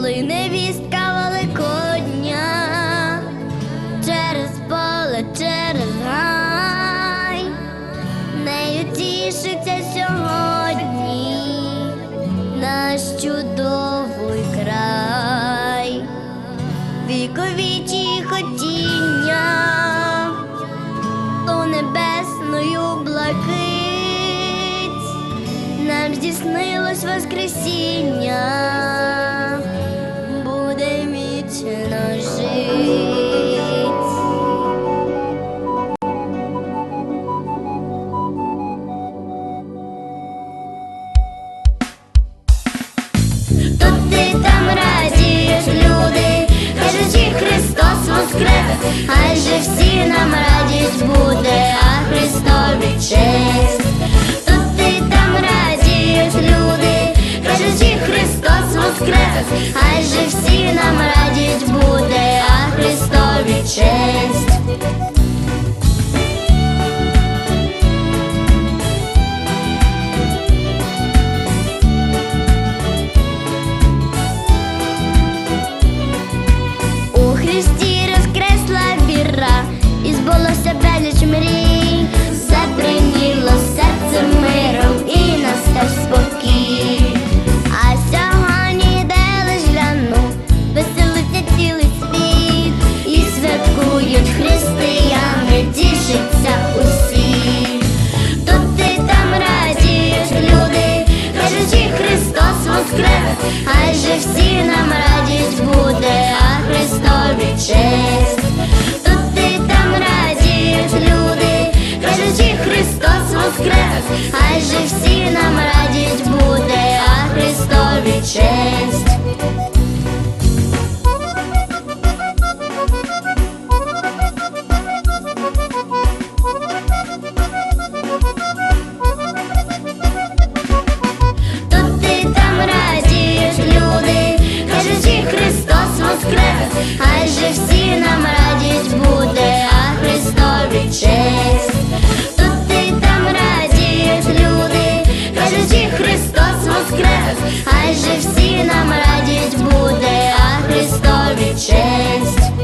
коли невістка великодня, через поле, через гай, нею тішиться сьогодні, наш чудовий край, віковічі хотіння, то небесною блакить, нам здійснилось воскресіння. Там радієш, люди, кажучи, Христос воскрес, хай же всі нам радість буде, а Христові честь. Тут ти там радієш, люди, кажучи, Христос воскрес, хай же всі нам радість буде, а Христові честь. хай же всі нам радість буде, а Христові честь. хай же всі нам радість буде, а Христові честь.